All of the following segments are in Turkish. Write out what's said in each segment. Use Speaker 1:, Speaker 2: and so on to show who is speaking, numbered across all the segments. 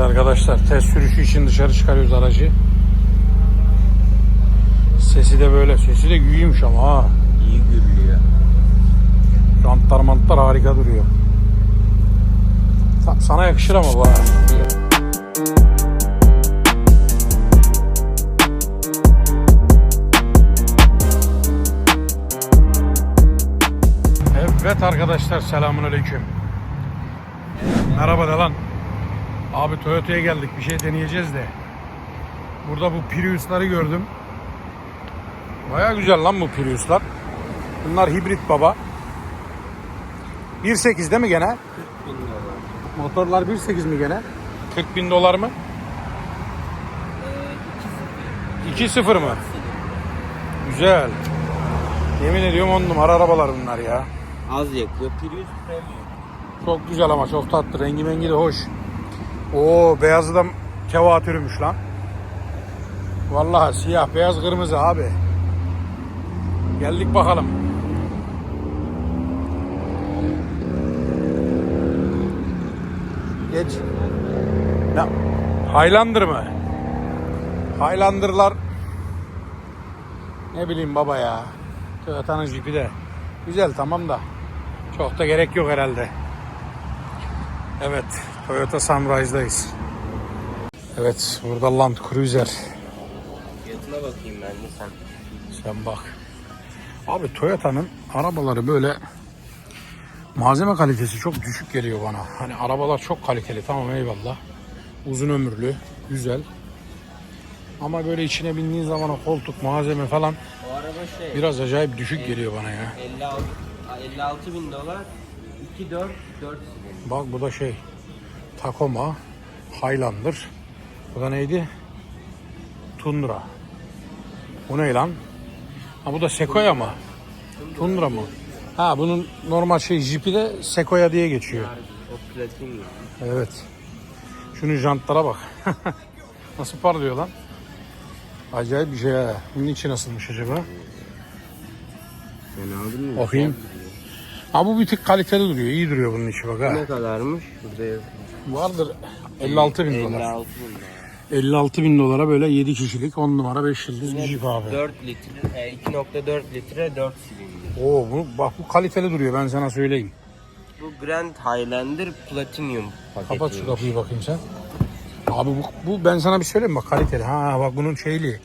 Speaker 1: Evet arkadaşlar test sürüşü için dışarı çıkarıyoruz aracı. Sesi de böyle. Sesi de iyiymiş ama ha.
Speaker 2: İyi gürlüyor.
Speaker 1: Jantlar mantlar harika duruyor. Tam sana yakışır ama bu ha. Evet arkadaşlar selamun aleyküm. Merhaba de lan. Abi Toyota'ya geldik bir şey deneyeceğiz de. Burada bu Prius'ları gördüm. Baya güzel lan bu Prius'lar. Bunlar hibrit baba. 1.8 değil mi gene? Motorlar 1.8 mi gene? 40 bin dolar mı? 2.0 mı? Güzel. Yemin ediyorum on numara arabalar bunlar ya.
Speaker 2: Az yakıyor. Prius Premium.
Speaker 1: Çok güzel ama çok tatlı. Rengi mengi de hoş. Oo beyazı da tevatürümüş lan. Vallahi siyah, beyaz, kırmızı abi. Geldik bakalım. Geç. Ne? Highlander mı? Highlander'lar ne bileyim baba ya. Toyota'nın jipi de. Güzel tamam da. Çok da gerek yok herhalde. Evet, Toyota Sunrise'dayız. Evet, burada Land Cruiser.
Speaker 2: Fiyatına bakayım ben de sen.
Speaker 1: Sen bak. Abi Toyota'nın arabaları böyle malzeme kalitesi çok düşük geliyor bana. Hani arabalar çok kaliteli tamam eyvallah. Uzun ömürlü, güzel. Ama böyle içine bindiğin zaman o koltuk, malzeme falan
Speaker 2: O araba şey.
Speaker 1: biraz acayip düşük geliyor bana ya.
Speaker 2: 56, 56 bin dolar. 2 4 4 silindir.
Speaker 1: Bak bu da şey Tacoma Highlander. Bu da neydi? Tundra. Bu ne lan? Ha bu da Sequoia mı? Tundra mı? Ha bunun normal şey jipi de Sequoia diye geçiyor.
Speaker 2: O platin.
Speaker 1: Evet. Şunun jantlara bak. Nasıl parlıyor lan? Acayip bir şey ha. Bunun içi nasılmış acaba?
Speaker 2: Sen aldın mı?
Speaker 1: Bakayım. Ha bu bir tık kaliteli duruyor. İyi duruyor bunun içi bak ha.
Speaker 2: Ne kadarmış? Burada yazıyor.
Speaker 1: Vardır 56 bin dolar.
Speaker 2: 56 bin dolar.
Speaker 1: 56 bin dolara böyle 7 kişilik 10 numara 5 yıldız bir jip abi.
Speaker 2: 4 litre, e, 2.4 litre 4 silindir.
Speaker 1: Oo bu bak bu kaliteli duruyor ben sana söyleyeyim.
Speaker 2: Bu Grand Highlander Platinum paketi.
Speaker 1: Kapat şu kapıyı bakayım sen. Abi bu, bu ben sana bir söyleyeyim bak kaliteli. Ha bak bunun şeyli.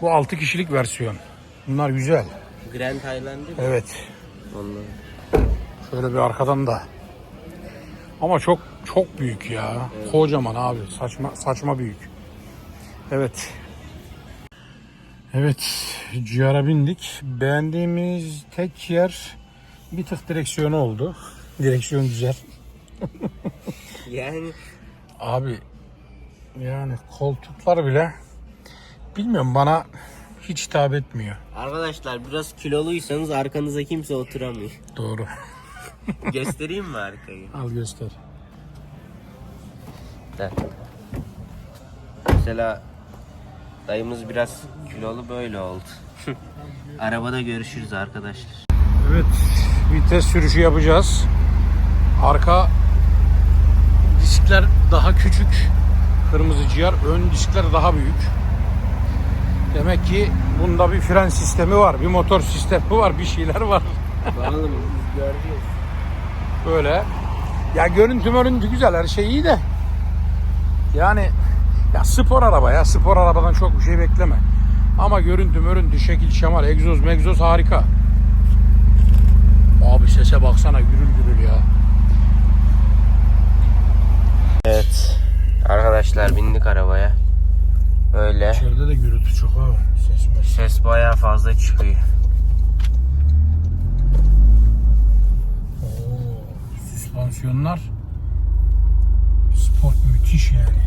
Speaker 1: Bu 6 kişilik versiyon. Bunlar güzel.
Speaker 2: Grand Highlander.
Speaker 1: Evet.
Speaker 2: Ondan.
Speaker 1: Şöyle bir arkadan da. Ama çok çok büyük ya. Kocaman abi. Saçma saçma büyük. Evet. Evet. GR'a bindik. Beğendiğimiz tek yer bir tık direksiyonu oldu. Direksiyon güzel.
Speaker 2: Yani
Speaker 1: Abi yani koltuklar bile bilmiyorum bana hiç hitap etmiyor.
Speaker 2: arkadaşlar biraz kiloluysanız arkanıza kimse oturamıyor.
Speaker 1: Doğru.
Speaker 2: Göstereyim mi arkayı?
Speaker 1: Al göster.
Speaker 2: Da. Mesela dayımız biraz kilolu böyle oldu. Arabada görüşürüz arkadaşlar.
Speaker 1: Evet, vites sürüşü yapacağız. Arka diskler daha küçük. Kırmızı ciğer, ön diskler daha büyük. Demek ki bunda bir fren sistemi var, bir motor sistemi var, bir şeyler var.
Speaker 2: Bakalım göreceğiz.
Speaker 1: Böyle. Ya görüntü görüntü güzel, her şey iyi de. Yani ya spor araba ya, spor arabadan çok bir şey bekleme. Ama görüntü görüntü, şekil, şemal, egzoz, megzoz harika. Abi sese baksana gürül gürül ya.
Speaker 2: Evet. Arkadaşlar bindik arabaya. Böyle.
Speaker 1: İçeride de gürültü çok ha. Ses.
Speaker 2: Ses bayağı fazla çıkıyor.
Speaker 1: Oo, süspansiyonlar sport müthiş yani.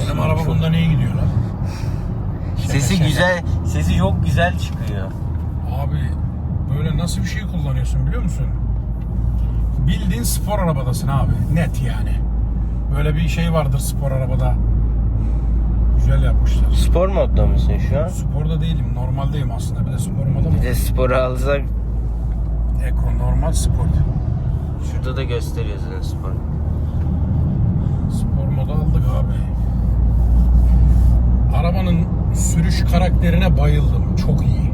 Speaker 1: Benim araba bundan iyi gidiyor lan.
Speaker 2: Sesi
Speaker 1: şaka.
Speaker 2: güzel, sesi çok güzel çıkıyor.
Speaker 1: Abi böyle nasıl bir şey kullanıyorsun biliyor musun? Bildiğin spor arabadasın abi. Net yani. Böyle bir şey vardır spor arabada. Güzel yapmışlar.
Speaker 2: Spor modda mısın şu an?
Speaker 1: Sporda değilim. Normaldeyim aslında. Bir de spor moda mı?
Speaker 2: Bir de sporu alsak
Speaker 1: Eko normal spor.
Speaker 2: şurada da gösteriyor zaten spor.
Speaker 1: Spor moda aldık abi. Arabanın sürüş karakterine bayıldım. Çok iyi.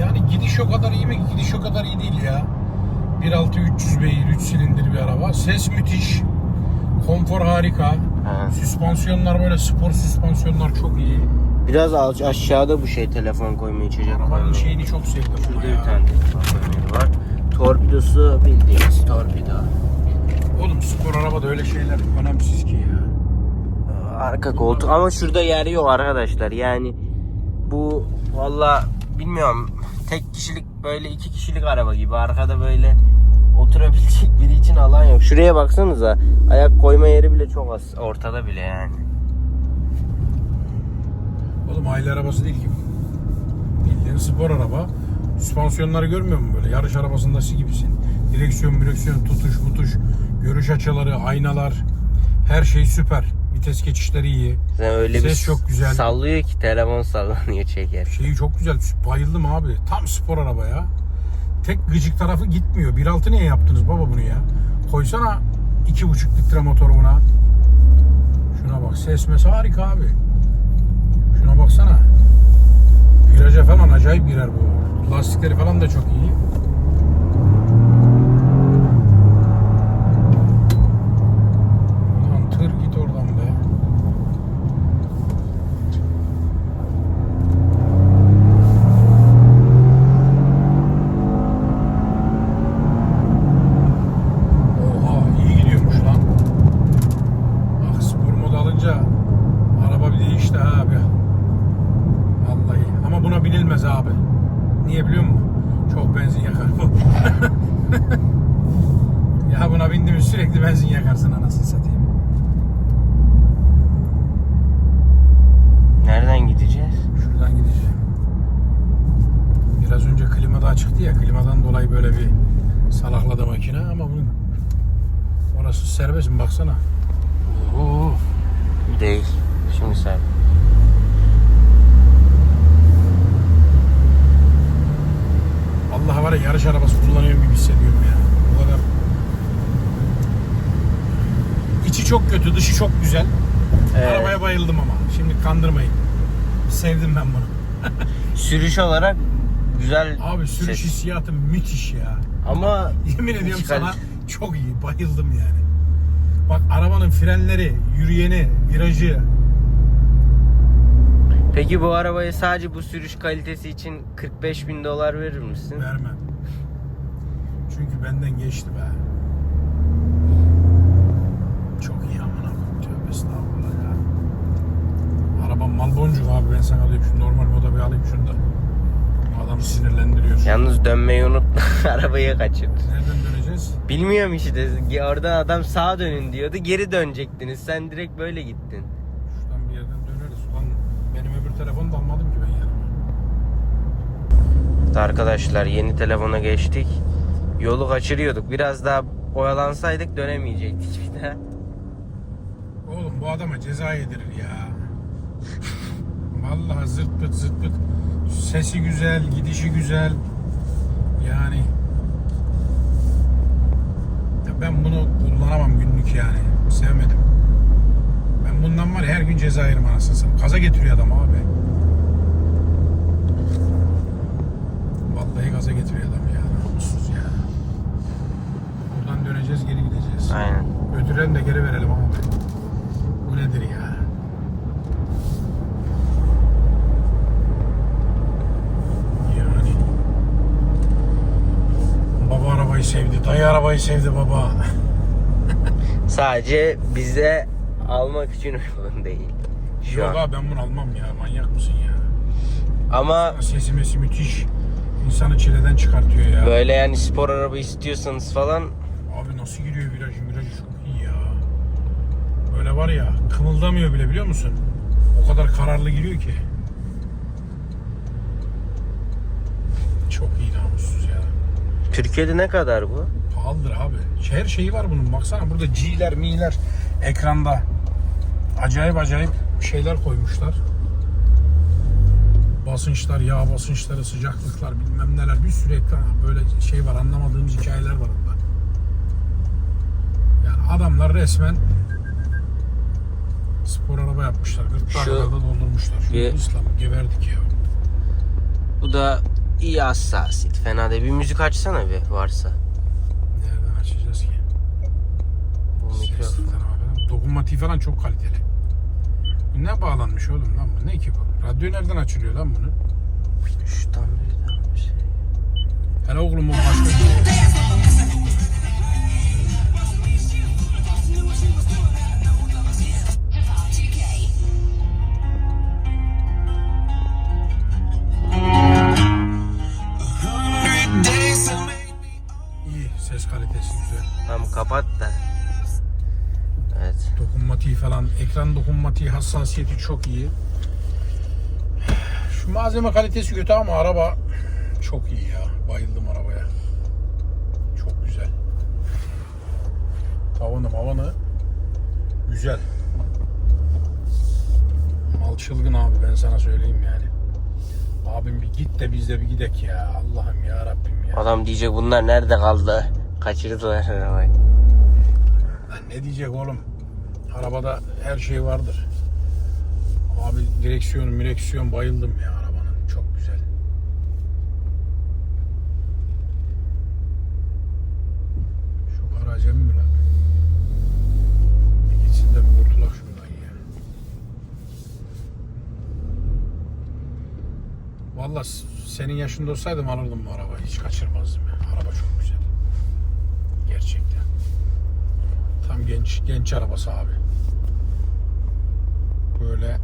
Speaker 1: Yani gidiş o kadar iyi mi? Gidiş o kadar iyi değil ya. 1.6 300 beygir 3 silindir bir araba. Ses müthiş. Konfor harika.
Speaker 2: Ha.
Speaker 1: Süspansiyonlar böyle spor süspansiyonlar çok iyi.
Speaker 2: Biraz al- aşağıda bu şey telefon koyma içecek
Speaker 1: Arabanın şeyini çok sevdim.
Speaker 2: Şurada bir tane telefon koyma yeri var. Torpidosu bildiğiniz torpido.
Speaker 1: Oğlum spor arabada öyle şeyler önemsiz ki ya.
Speaker 2: Arka koltuk ama şurada yer yok arkadaşlar. Yani bu valla bilmiyorum tek kişilik böyle iki kişilik araba gibi arkada böyle oturabilecek biri için alan yok. Şuraya baksanıza ayak koyma yeri bile çok az ortada bile yani.
Speaker 1: Oğlum aile arabası değil ki. Bildiğin spor araba. Süspansiyonları görmüyor musun böyle? Yarış arabasındası gibisin. Direksiyon, direksiyon, tutuş, mutuş, görüş açıları, aynalar. Her şey süper. Vites geçişleri iyi.
Speaker 2: Sen öyle bir
Speaker 1: Ses çok güzel.
Speaker 2: sallıyor ki telefon sallanıyor çeker.
Speaker 1: Şeyi çok güzel. Bayıldım abi. Tam spor araba ya. Tek gıcık tarafı gitmiyor. 1.6 niye yaptınız baba bunu ya? Koysana 2.5 litre motor buna. Şuna bak. Ses mesela harika abi. Şuna baksana. Viraja falan acayip girer bu. Lastikleri falan da çok iyi. Lan tır git oradan be. Oha iyi gidiyormuş lan. Bak spor modu alınca araba bir değişti ha abi. Vallahi ama buna binilmez abi. Niye biliyor musun? Çok benzin yakar bu. ya buna bindi mi sürekli benzin yakarsın anasını satayım.
Speaker 2: Nereden gideceğiz?
Speaker 1: Şuradan gideceğim. Biraz önce klima daha çıktı ya klimadan dolayı böyle bir salakladı makine ama bunun orası serbest mi baksana. Oo.
Speaker 2: Değil. Şimdi sen.
Speaker 1: Allah var ya yarış arabası kullanıyorum gibi hissediyorum ya. Bu kadar. İçi çok kötü, dışı çok güzel.
Speaker 2: Evet.
Speaker 1: Arabaya bayıldım ama. Şimdi kandırmayın. Sevdim ben bunu.
Speaker 2: Sürüş olarak güzel
Speaker 1: Abi sürüş
Speaker 2: ses.
Speaker 1: hissiyatı müthiş ya.
Speaker 2: Ama
Speaker 1: Yemin ediyorum
Speaker 2: hiç
Speaker 1: sana çok iyi. Bayıldım yani. Bak arabanın frenleri, yürüyeni, virajı.
Speaker 2: Peki bu arabaya sadece bu sürüş kalitesi için 45 bin dolar verir misin?
Speaker 1: Vermem. Çünkü benden geçti be. Çok iyi amına. Tövbe estağfurullah ya. Arabam mal boncuk abi ben sana alayım şu normal moda bir alayım şunu da. Adam sinirlendiriyor.
Speaker 2: Yalnız dönmeyi unut. Arabayı kaçır.
Speaker 1: Nereden döneceğiz?
Speaker 2: Bilmiyorum işte. Orada adam sağa dönün diyordu. Geri dönecektiniz. Sen direkt böyle gittin.
Speaker 1: Şuradan bir yerden döneriz. Ulan benim öbür telefonu da almadım ki ben yanıma.
Speaker 2: Arkadaşlar yeni telefona geçtik. Yolu kaçırıyorduk. Biraz daha oyalansaydık dönemeyecektik bir daha.
Speaker 1: Oğlum bu adama ceza yedirir ya. Vallahi zırt pıt zırt pıt. Sesi güzel, gidişi güzel. Yani ya ben bunu kullanamam günlük yani. Sevmedim. Ben bundan var ya her gün ceza yerim anasını satayım. Kaza getiriyor adam abi. Vallahi gaza getiriyor adam ya. Namussuz ya. Buradan döneceğiz geri gideceğiz.
Speaker 2: Aynen.
Speaker 1: Ödüren de geri verelim abi. Bu nedir ya? Yani. Baba arabayı sevdi, dayı arabayı sevdi baba.
Speaker 2: Sadece bize almak için uygun değil. Şu
Speaker 1: Yok
Speaker 2: an.
Speaker 1: abi ben bunu almam ya, manyak mısın ya?
Speaker 2: Ama
Speaker 1: Sesi mesi müthiş. İnsanı çileden çıkartıyor ya.
Speaker 2: böyle yani spor araba istiyorsanız falan
Speaker 1: Abi nasıl giriyor virajı, virajı çok iyi ya. Böyle var ya, kımıldamıyor bile biliyor musun? O kadar kararlı giriyor ki. Çok iyi namussuz ya.
Speaker 2: Türkiye'de ne kadar bu?
Speaker 1: Pahalıdır abi. Her şeyi var bunun. Baksana burada G'ler, Mi'ler ekranda. Acayip acayip şeyler koymuşlar. Basınçlar, yağ basınçları, sıcaklıklar bilmem neler. Bir sürü ekran böyle şey var. Anlamadığımız hikayeler var orada. Yani adamlar resmen spor araba yapmışlar. Gırtlağı
Speaker 2: Şu-
Speaker 1: kadar da doldurmuşlar. Şu
Speaker 2: bir-
Speaker 1: İslam geberdik ya.
Speaker 2: Bu da iyi hassasiyet. Fena değil. Bir müzik açsana bir varsa.
Speaker 1: Nereden açacağız ki?
Speaker 2: Bu mikrofon.
Speaker 1: Dokunmatiği falan çok kaliteli. Bu ne bağlanmış oğlum lan bu? Ne ki bu? Radyo nereden açılıyor lan bunu?
Speaker 2: Şuradan bir şey.
Speaker 1: Hele oğlum o başka bir Ses kalitesi güzel.
Speaker 2: Tamam kapat da. Evet.
Speaker 1: Dokunmatiği falan. Ekran dokunmatiği hassasiyeti çok iyi. Şu malzeme kalitesi kötü ama araba çok iyi ya. Bayıldım arabaya. Çok güzel. Tavanı mavanı güzel. Mal çılgın abi ben sana söyleyeyim yani. Abim bir git de biz de bir gidek ya. Allah'ım ya Rabbim ya.
Speaker 2: Adam diyecek bunlar nerede kaldı? Kaçırdılar arabayı.
Speaker 1: Lan ne diyecek oğlum? Arabada her şey vardır. Abi direksiyon, direksiyon bayıldım ya arabanın. Çok güzel. Şu garajı mı lan? Bir gitsin de bir kurtulak şundan ya. Valla senin yaşında olsaydım alırdım bu arabayı. Hiç kaçırmazdım ya. Araba çok güzel. Gerçekten. Tam genç genç arabası abi. Böyle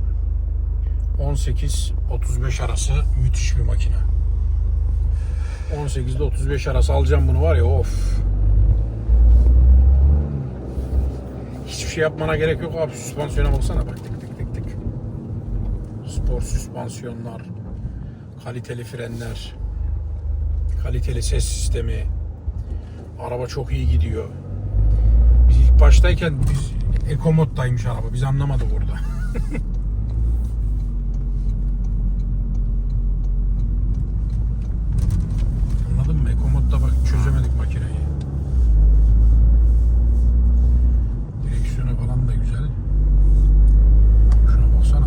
Speaker 1: 18-35 arası müthiş bir makine. 18 ile 35 arası alacağım bunu var ya of. Hiçbir şey yapmana gerek yok abi. Süspansiyona baksana bak tık tık tık tık. Spor süspansiyonlar, kaliteli frenler, kaliteli ses sistemi. Araba çok iyi gidiyor. Baştayken biz Eco moddaymış araba. Biz anlamadık orada. Anladın mı? Eco modda bak çözemedik makineyi. Direksiyonu falan da güzel. Şuna baksana.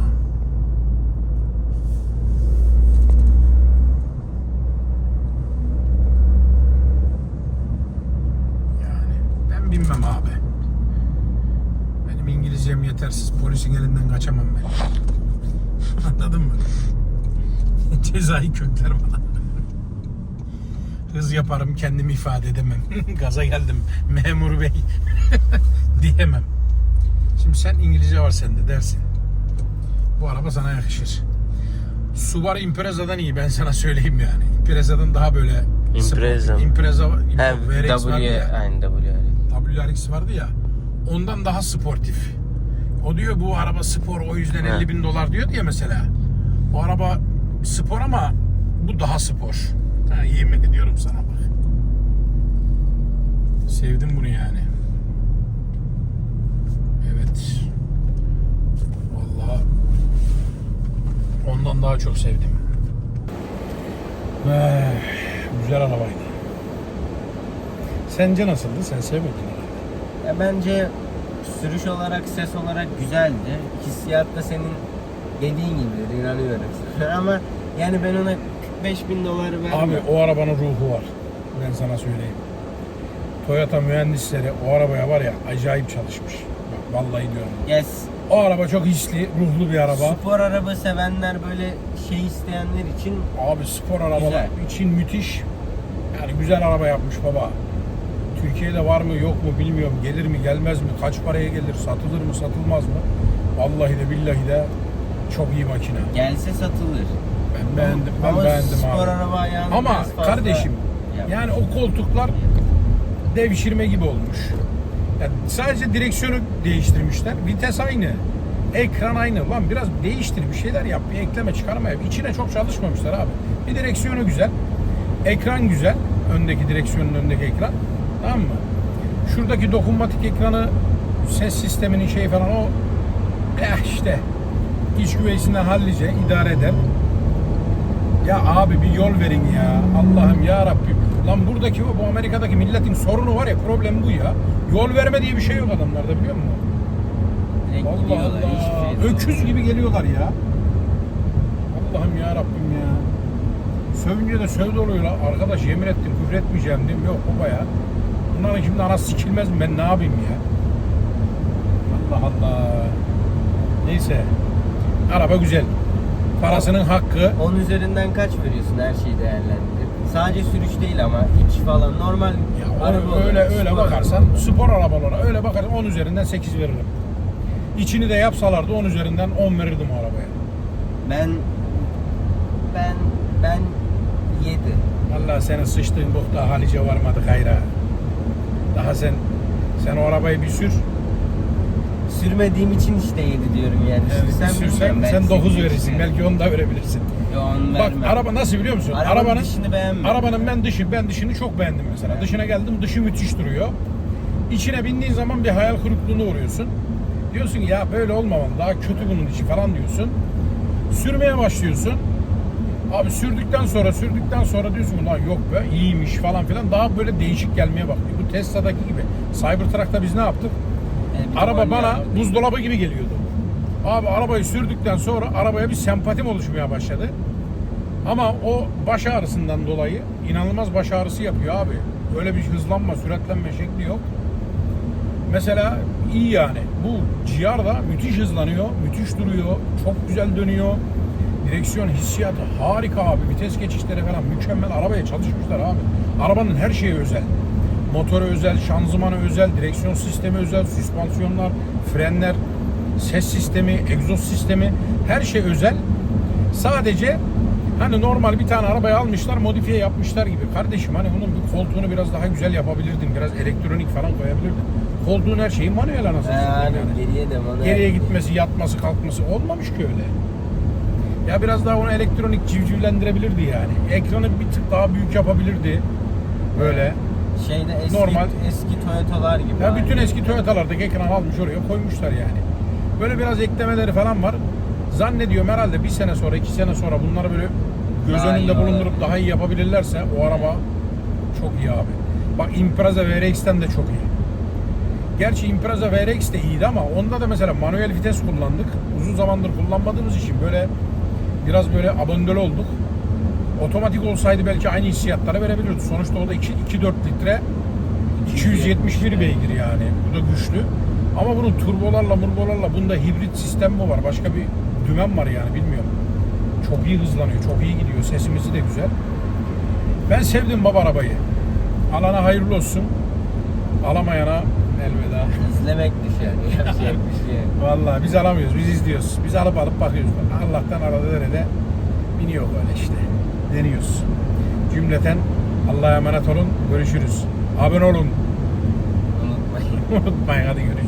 Speaker 1: Yani ben bilmem abi. Benim İngilizcem yetersiz. Polisin elinden kaçamam ben. Anladın mı? Bana. Hız yaparım kendimi ifade edemem. Gaza geldim memur bey diyemem. Şimdi sen İngilizce var sende dersin. Bu araba sana yakışır. Subaru Impreza'dan iyi ben sana söyleyeyim yani. Impreza'dan daha böyle
Speaker 2: Impreza mı?
Speaker 1: Impreza
Speaker 2: He
Speaker 1: VRX vardı
Speaker 2: W
Speaker 1: ya.
Speaker 2: aynı W.
Speaker 1: WRX vardı ya ondan daha sportif. O diyor bu araba spor o yüzden
Speaker 2: He.
Speaker 1: 50 bin dolar diyor diye mesela. O araba spor ama bu daha spor. Ha, yemin ediyorum sana bak. Sevdim bunu yani. Evet. Vallahi ondan daha çok sevdim. Eh, güzel arabaydı. Sence nasıldı? Sen sevmedin herhalde.
Speaker 2: Ya bence sürüş olarak, ses olarak güzeldi. Hissiyat da senin dediğin gibi inanıyorum. Ama yani ben ona 45 bin dolar vermem.
Speaker 1: Abi o arabanın ruhu var. Ben sana söyleyeyim. Toyota mühendisleri o arabaya var ya acayip çalışmış. Bak vallahi diyorum.
Speaker 2: Yes.
Speaker 1: O araba çok hisli, ruhlu bir araba.
Speaker 2: Spor araba sevenler böyle şey isteyenler için
Speaker 1: Abi spor arabalar
Speaker 2: Güzel.
Speaker 1: için müthiş. Yani güzel araba yapmış baba. Türkiye'de var mı yok mu bilmiyorum. Gelir mi gelmez mi? Kaç paraya gelir? Satılır mı satılmaz mı? Vallahi de billahi de çok iyi makine.
Speaker 2: gelse satılır.
Speaker 1: Ben beğendim. Ben
Speaker 2: Ama
Speaker 1: beğendim
Speaker 2: spor
Speaker 1: abi.
Speaker 2: araba ayağını
Speaker 1: Ama
Speaker 2: biraz fazla
Speaker 1: kardeşim
Speaker 2: yap.
Speaker 1: yani o koltuklar devşirme gibi olmuş. Yani sadece direksiyonu değiştirmişler. Vites aynı. Ekran aynı. Lan biraz değiştir bir şeyler yap. Bir ekleme çıkarma yap. İçine çok çalışmamışlar abi. Bir direksiyonu güzel. Ekran güzel. Öndeki direksiyonun önündeki ekran. Tamam mı? Şuradaki dokunmatik ekranı ses sisteminin şey falan o eh işte iç güveysinden hallice idare eder. Ya abi bir yol verin ya. Allah'ım ya Rabbim. Lan buradaki bu Amerika'daki milletin sorunu var ya problem bu ya. Yol verme diye bir şey yok adamlarda biliyor musun?
Speaker 2: Direkt
Speaker 1: Allah
Speaker 2: gidiyorlar, hiçbir
Speaker 1: Allah.
Speaker 2: şey.
Speaker 1: Öküz gibi geliyorlar ya. Allah'ım ya Rabbim ya. Sövünce de sövde oluyorlar. Arkadaş yemin ettim küfür etmeyeceğim dedim. Yok baba ya. Bunların şimdi anası sikilmez mi? Ben ne yapayım ya? Allah Allah. Neyse. Araba güzel. Parasının hakkı.
Speaker 2: 10 üzerinden kaç veriyorsun her şeyi değerlendirip? Sadece sürüş değil ama iç falan normal
Speaker 1: Ya
Speaker 2: araba
Speaker 1: öyle
Speaker 2: olarak,
Speaker 1: öyle
Speaker 2: spor
Speaker 1: bakarsan
Speaker 2: araba.
Speaker 1: spor arabalara öyle bakarsan 10 üzerinden 8 veririm. İçini de yapsalardı 10 üzerinden 10 verirdim o arabaya.
Speaker 2: Ben ben ben 7.
Speaker 1: Vallahi senin sıçtığın bok daha Halice varmadı hayra. Daha sen sen o arabayı bir sür.
Speaker 2: Sürmediğim için işte 7 diyorum yani.
Speaker 1: Yani
Speaker 2: Sürsem
Speaker 1: sürsen sen
Speaker 2: belki
Speaker 1: 9
Speaker 2: sekiz
Speaker 1: verirsin. Belki 10 da verebilirsin.
Speaker 2: Yo,
Speaker 1: Bak
Speaker 2: vermem.
Speaker 1: araba nasıl biliyor musun?
Speaker 2: Arabanın
Speaker 1: arabanın
Speaker 2: dışını beğenmedim.
Speaker 1: Arabanın ben dışı ben dışını çok beğendim mesela. Dışına geldim dışı müthiş duruyor. İçine bindiğin zaman bir hayal kırıklığına uğruyorsun. Diyorsun ki ya böyle olmamalı. Daha kötü bunun içi falan diyorsun. Sürmeye başlıyorsun. Abi sürdükten sonra sürdükten sonra diyorsun lan yok be iyiymiş falan filan daha böyle değişik gelmeye başlıyor. Bu Tesla'daki gibi. Cybertruck'ta biz ne yaptık?
Speaker 2: Yani bir
Speaker 1: Araba bana
Speaker 2: ya.
Speaker 1: buzdolabı gibi geliyordu. Abi arabayı sürdükten sonra arabaya bir sempatim oluşmaya başladı. Ama o baş ağrısından dolayı inanılmaz baş ağrısı yapıyor abi. Öyle bir hızlanma, süratlenme şekli yok. Mesela iyi yani. Bu GR da müthiş hızlanıyor, müthiş duruyor, çok güzel dönüyor. Direksiyon hissiyatı harika abi. Vites geçişleri falan mükemmel. Arabaya çalışmışlar abi. Arabanın her şeyi özel. Motoru özel, şanzımanı özel, direksiyon sistemi özel, süspansiyonlar, frenler, ses sistemi, egzoz sistemi her şey özel. Sadece hani normal bir tane arabayı almışlar, modifiye yapmışlar gibi. Kardeşim hani bunun bir koltuğunu biraz daha güzel yapabilirdin. Biraz elektronik falan koyabilirdin. Koltuğun her şeyi manuel anasını yani.
Speaker 2: geriye de manuel.
Speaker 1: Geriye gitmesi, yatması, kalkması olmamış ki öyle. Ya biraz daha onu elektronik civcivlendirebilirdi yani. Ekranı bir tık daha büyük yapabilirdi. Böyle.
Speaker 2: Şeyde eski,
Speaker 1: Normal.
Speaker 2: eski Toyota'lar gibi.
Speaker 1: Ya bütün eski Toyota'lardaki ekran almış oraya koymuşlar yani. Böyle biraz eklemeleri falan var. Zannediyorum herhalde bir sene sonra, iki sene sonra bunları böyle göz
Speaker 2: Daha iyi
Speaker 1: önünde bulundurup
Speaker 2: olabilir.
Speaker 1: daha iyi yapabilirlerse o araba çok iyi abi. Bak Impreza VRX'ten de çok iyi. Gerçi Impreza VRX de iyiydi ama onda da mesela manuel vites kullandık. Uzun zamandır kullanmadığımız için böyle biraz böyle abandol olduk. Otomatik olsaydı belki aynı hissiyatları verebilirdi. Sonuçta o da 2-4 litre 271 beygir yani. Bu da güçlü. Ama bunun turbolarla murbolarla bunda hibrit sistem mi var? Başka bir dümen var yani bilmiyorum. Çok iyi hızlanıyor. Çok iyi gidiyor. Sesimizi de güzel. Ben sevdim baba arabayı. Alana hayırlı olsun. Alamayana elveda.
Speaker 2: İzlemek düşer. Yapacak bir şey yok.
Speaker 1: Vallahi biz alamıyoruz. Biz izliyoruz. Biz alıp alıp bakıyoruz. Allah'tan arada derede biniyor böyle işte. Deniyoruz. Cümleten Allah'a emanet olun. Görüşürüz. Abone olun.
Speaker 2: Unutmayın.
Speaker 1: Unutmayın hadi görüşürüz.